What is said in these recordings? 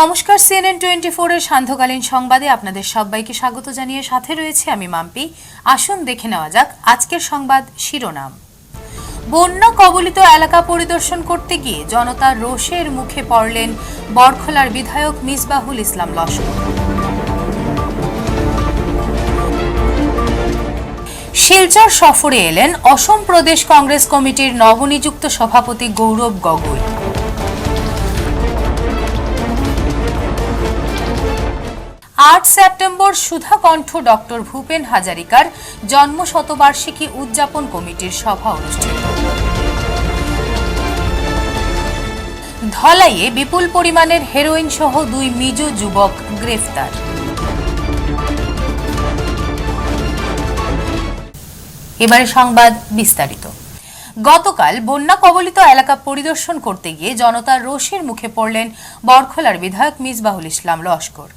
নমস্কার CNN twenty ফোরের সান্ধ্যকালীন সংবাদে আপনাদের সবাইকে স্বাগত জানিয়ে সাথে রয়েছে আমি মাম্পি। আসুন দেখে নেওয়া যাক আজকের সংবাদ শিরোনাম। বন্যা কবলিত এলাকা পরিদর্শন করতে গিয়ে জনতার রোষের মুখে পড়লেন বরখলার বিধায়ক মিসবাহুল ইসলাম লস্কর। শিলচর সফরে এলেন অসম প্রদেশ কংগ্রেস কমিটির নবনিযুক্ত সভাপতি গৌরব গগৈ। আট সেপ্টেম্বর সুধাকণ্ঠ ডক্টর ভূপেন হাজারিকার জন্ম শতবার্ষিকী উদযাপন কমিটির সভা অনুষ্ঠিত। ধলাইয়ে বিপুল পরিমাণের হেরোইন সহ দুই মিজো যুবক গ্রেফতার। এবারে সংবাদ বিস্তারিত। গতকাল বন্যা কবলিত এলাকা পরিদর্শন করতে গিয়ে জনতার রোষের মুখে পড়লেন বরখলার বিধায়ক মিসবাহুল ইসলাম লস্কর।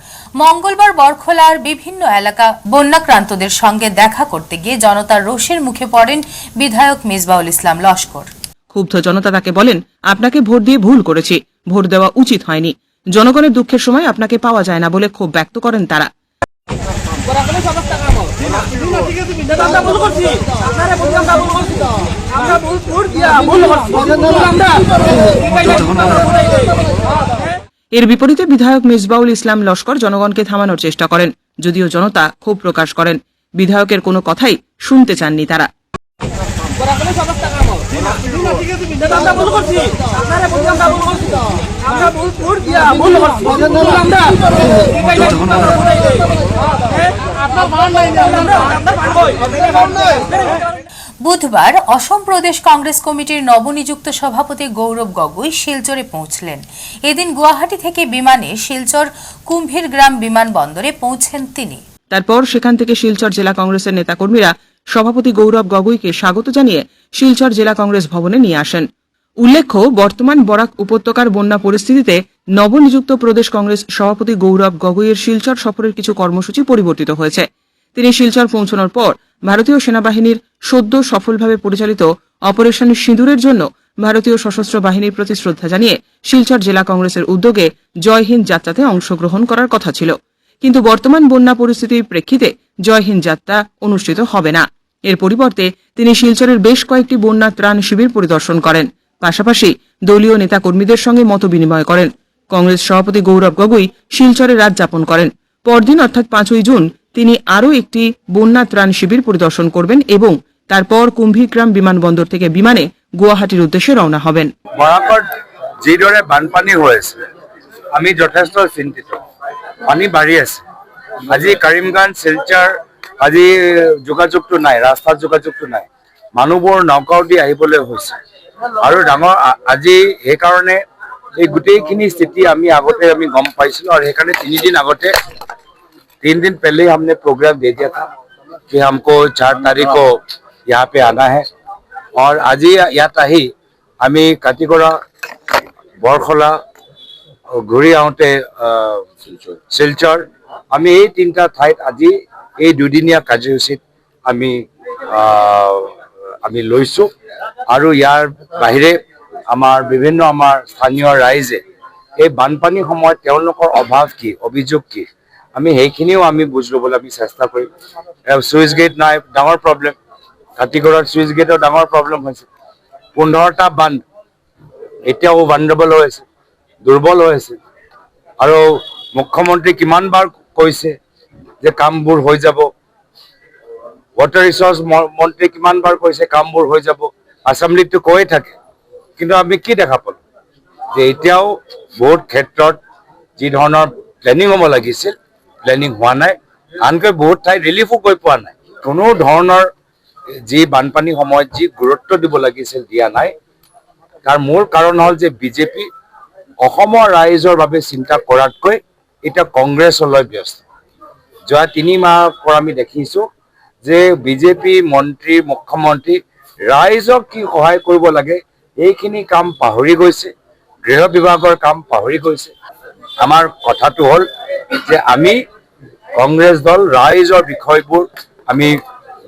মঙ্গলবার বরখলার বিভিন্ন এলাকা বন্যাক্রান্তদের সঙ্গে দেখা করতে গিয়ে জনতার রোষের মুখে পড়েন বিধায়ক মিসবাহুল ইসলাম লস্কর। ক্ষুব্ধ জনতা তাকে বলেন আপনাকে ভোট দিয়ে ভুল করেছি। ভোট দেওয়া উচিত হয়নি। জনগণের দুঃখের সময় আপনাকে পাওয়া যায় না বলে ক্ষোভ ব্যক্ত করেন তারা। বরাকলে সমস্যা এর বিপরীতে বিধায়ক মিসবাউল ইসলাম লস্কর জনগণকে থামানোর চেষ্টা করেন যদিও জনতা ক্ষোভ প্রকাশ করেন। বিধায়কের কোনো কথাই শুনতে চাননি তারা। আপনারা বুধবার অসম প্রদেশ কংগ্রেস কমিটির নবনিযুক্ত সভাপতি গৌরব গগৈ শিলচরে পৌঁছলেন। এদিন গুয়াহাটি থেকে বিমানে শিলচর কুম্ভীর গ্রাম বিমানবন্দরে পৌঁছেন তিনি। তারপর সেখান থেকে শিলচর জেলা কংগ্রেসের নেতাকর্মীরা সভাপতি গৌরব গগৈকে স্বাগত জানিয়ে শিলচর জেলা কংগ্রেস ভবনে নিয়ে আসেন। উল্লেখ্য, বর্তমান বরাক উপত্যকার বন্যা পরিস্থিতিতে নবনিযুক্ত প্রদেশ কংগ্রেস সভাপতি গৌরব গগৈয়ের শিলচর সফরের কিছু কর্মসূচি পরিবর্তিত হয়েছে। তিনি শিলচর পৌঁছানোর পর ভারতীয় সেনাবাহিনীর সদ্য সফলভাবে পরিচালিত অপারেশন সিঁদুরের জন্য ভারতীয় সশস্ত্র বাহিনীর প্রতি শ্রদ্ধা জানিয়ে শিলচর জেলা কংগ্রেসের উদ্যোগে জয় হিন্দ যাত্রাতে অংশগ্রহণ করার কথা ছিল। কিন্তু বর্তমান বন্যা পরিস্থিতির প্রেক্ষিতে জয় হিন্দ যাত্রা অনুষ্ঠিত হবে না। এর পরিবর্তে তিনি শিলচরের বেশ কয়েকটি বন্যা ত্রাণ শিবির পরিদর্শন করেন। পাশাপাশি দলীয় নেতা কর্মীদের সঙ্গে মত বিনিময় করেন। কংগ্রেস সভাপতি গৌরব গগৈ শিলচরে রাত যাপন করেন। পরদিন অর্থাৎ পাঁচই জুন তিনি আরও একটি বন্যা ত্রাণ শিবির পরিদর্শন করবেন এবং তারপর কুম্ভীগ্রাম বিমানবন্দর থেকে বিমানে গুয়াহাটির উদ্দেশ্যে রওনা হবেন। যিদৰে বানপানী হৈ আছে, আমি যথেষ্ট চিন্তিত। পানী বাঢ়ি আছে। আজি কৰিমগঞ্জ, শিলচৰ আজি যোগাযোগটো নাই, ৰাস্তাত যোগাযোগটো নাই। মানুহবোৰ নগাঁও দি আহিবলৈ হৈছে। আৰু ডাঙৰ আ- আজি সেইকাৰণে এই গোটেইখিনি স্থিতি আমি আগতে আমি গম পাইছিলো আৰু সেইকাৰণে তিনিদিন আগতে तीन दिन पहले ही हमने प्रोग्राम दे दिया था कि हमको चार तारीख को यहाँ पे आना है और आज ही ইয়াত আহি আমি কাটিগড়া বৰখলা ঘূৰি আহোঁতে আহ, শিলচৰ আমি এই তিনিটা ঠাইত আজি এই দুদিনীয়া কাৰ্যসূচীত আমি আহ, আমি লৈছোঁ আৰু ইয়াৰ বাহিৰে আমাৰ বিভিন্ন আমাৰ স্থানীয় ৰাইজে এই বানপানীৰ সময়ত তেওঁলোকৰ অভাৱ কি অভিযোগ কি আমি সেইখিনিও আমি বুজ ল'বলৈ আমি চেষ্টা কৰিম। চুইচ গেট নাই, ডাঙৰ প্ৰব্লেম কাতিগড়ত চুইচ গেটৰ ডাঙৰ প্ৰব্লেম হৈছে। পোন্ধৰটা বান্ধ। এতিয়াও ভাণ্ডাবল হৈ আছে, দুৰ্বল হৈ আছে। আৰু মুখ্যমন্ত্ৰী কিমানবাৰ কৈছে যে কামবোৰ হৈ যাব। ৱাটাৰ ৰিচৰ্চ মন্ত্ৰী কিমানবাৰ কৈছে কামবোৰ হৈ যাব। এছেম্বলিতটো কৈয়ে থাকে। কিন্তু আমি কি দেখা পালোঁ? যে এতিয়াও বহুত ক্ষেত্ৰত যি ধৰণৰ প্লেনিং হ'ব লাগিছিল প্লেনিং হোৱা নাই। আনকৈ বহুত ঠাইত ৰিলিফো গৈ পোৱা নাই। কোনো ধৰণৰ যি বানপানীৰ সময়ত যি গুৰুত্ব দিব লাগিছিল দিয়া নাই। তাৰ মূল কাৰণ হ'ল যে বিজেপি অসমৰ ৰাইজৰ বাবে চিন্তা কৰাতকৈ এতিয়া কংগ্ৰেছলৈ ব্যস্ত। যোৱা তিনি মাহৰ পৰা আমি দেখিছোঁ যে বিজেপি মন্ত্ৰী, মুখ্যমন্ত্ৰী ৰাইজক কি সহায় কৰিব লাগে, এইখিনি কাম পাহৰি গৈছে। গৃহ বিভাগৰ কাম পাহৰি গৈছে। আমাৰ কথাটো হ'ল যে আমি কংগ্ৰেছ দল ৰাইজৰ বিষয়বোৰ আমি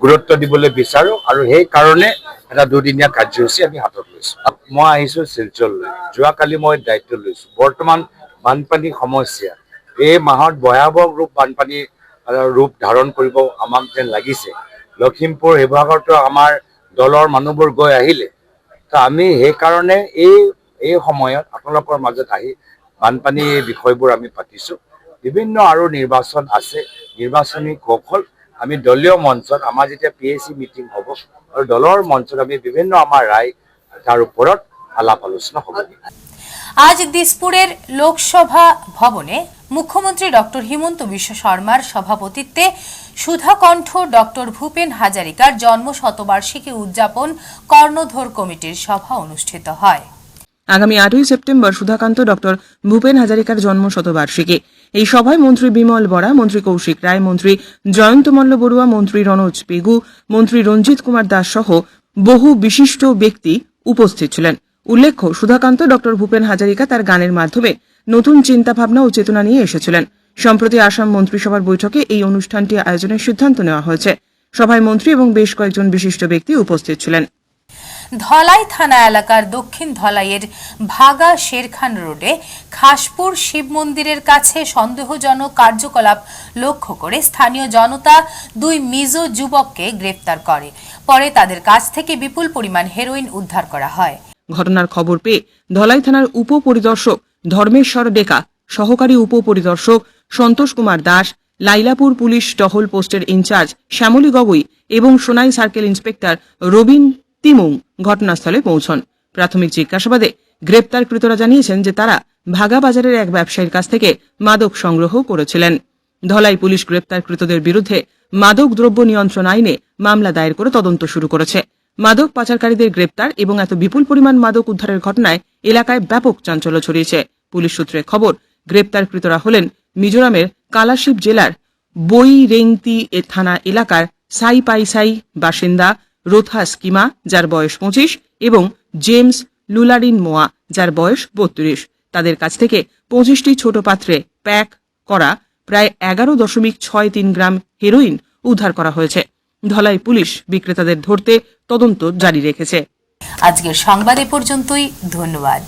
গুৰুত্ব দিবলৈ বিচাৰো আৰু সেইকাৰণে এটা দুদিনীয়া কাৰ্যসূচী আমি হাতত লৈছো। মই আহিছো শিলচৰলৈ। যোৱাকালি মই দায়িত্ব লৈছো। বৰ্তমান বানপানী সমস্যা। এই মাহত ভয়াৱহ ৰূপ বানপানী ৰূপ ধাৰণ কৰিব আমাক যেন লাগিছে। লখিমপুৰ, শিৱসাগৰতো আমাৰ দলৰ মানুহবোৰ গৈ আহিলে। তো আমি সেইকাৰণে এই এই সময়ত আপোনালোকৰ মাজত আহি বানপানী বিষয়বোৰ আমি পাতিছোঁ। বিভিন্ন আৰু নিৰ্বাচন আছে। নিৰ্বাচনী কৌশল আমি দলীয় মঞ্চত, আমাৰ যেতিয়া পি চি মিটিং হ'ব, আৰু দলৰ মঞ্চত আমি বিভিন্ন আমাৰ ৰায়, তাৰ ওপৰত আলাপ আলোচনা হ'ব। আজ দিসপুরের লোকসভা ভবনে মুখ্যমন্ত্রী ডক্টর হিমন্ত বিশ্ব শর্মার সভাপতিত্বে সুধাকণ্ঠ ডক্টর ভূপেন হাজারিকার জন্ম শতবার্ষিকী উদযাপন কর্ণধর কমিটির সভা অনুষ্ঠিত হয়। আগামী আটই সেপ্টেম্বর সুধাকান্ত ডক্টর ভূপেন হাজারিকার জন্ম শতবার্ষিকী। এই সভায় মন্ত্রী বিমল বরা, মন্ত্রী কৌশিক রায়, মন্ত্রী জয়ন্ত মল্ল বড়ুয়া, মন্ত্রী রনোজ পেগু, মন্ত্রী রঞ্জিত কুমার দাস সহ বহু বিশিষ্ট ব্যক্তি উপস্থিত ছিলেন। উল্লেখ্য, সুধাকান্ত ডক্টর ভূপেন হাজারিকা তার গানের মাধ্যমে নতুন চিন্তাভাবনা ও চেতনা নিয়ে এসেছিলেন। সম্প্রতি আসাম মন্ত্রিসভার বৈঠকে এই অনুষ্ঠানটি আয়োজনের সিদ্ধান্ত নেওয়া হয়েছে। সভায় মন্ত্রী এবং বেশ কয়েকজন বিশিষ্ট ব্যক্তি উপস্থিত ছিলেন। ধলাই থানা এলাকার দক্ষিণ ধলাইয়ের ভাগা শেরখান রোডে খাসপুর শিব মন্দিরের কাছে সন্দেহজনক কার্যকলাপ লক্ষ্য করে স্থানীয় জনতা দুই মিজো যুবককে গ্রেফতার করে। পরে তাদের কাছ থেকে বিপুল পরিমাণ হেরোইন উদ্ধার করা হয়। ঘটনার খবর পেয়ে ধলাই থানার উপপরিদর্শক ধর্মেশ্বর ডেকা, সহকারী উপপরিদর্শক সন্তোষ কুমার দাস, লাইলাপুর পুলিশ টহল পোস্টের ইনচার্জ শ্যামলী গগৈ এবং সোনাই সার্কেল ইন্সপেক্টর রবিন তিমুং ঘটনাস্থলে পৌঁছন। প্রাথমিক জিজ্ঞাসাবাদে গ্রেপ্তারকৃতরা জানিয়েছেন যে তারা ভাগা বাজারের এক ব্যবসায়ীর কাছ থেকে মাদক সংগ্রহ করেছিলেন। ধলাই পুলিশ গ্রেপ্তারকৃতদের বিরুদ্ধে মাদক দ্রব্য নিয়ন্ত্রণ আইনে মামলা দায়ের করে তদন্ত শুরু করেছে। মাদক পাচারকারীদের গ্রেপ্তার এবং এত বিপুল পরিমাণ মাদক উদ্ধারের ঘটনায় এলাকায় ব্যাপক চাঞ্চল্য ছড়িয়েছে। পুলিশ সূত্রে খবর, গ্রেপ্তারকৃতরা হলেন মিজোরামের কালাশিব জেলার বইরেংতি এ থানা এলাকার সাই পাইসাই বাসিন্দা রোথা স্কিমা, যার বয়স পঁচিশ, এবং জেমস লুলারিন মোয়া, যার বয়স বত্রিশ। তাদের কাছ থেকে পঁচিশটি ছোট পাত্রে প্যাক করা প্রায় এগারো দশমিক ছয় তিন গ্রাম হেরোইন উদ্ধার করা হয়েছে। ধলাই পুলিশ বিক্রেতাদের ধরতে তদন্ত জারি রেখেছে। আজকের সংবাদ পর্যন্তই, ধন্যবাদ।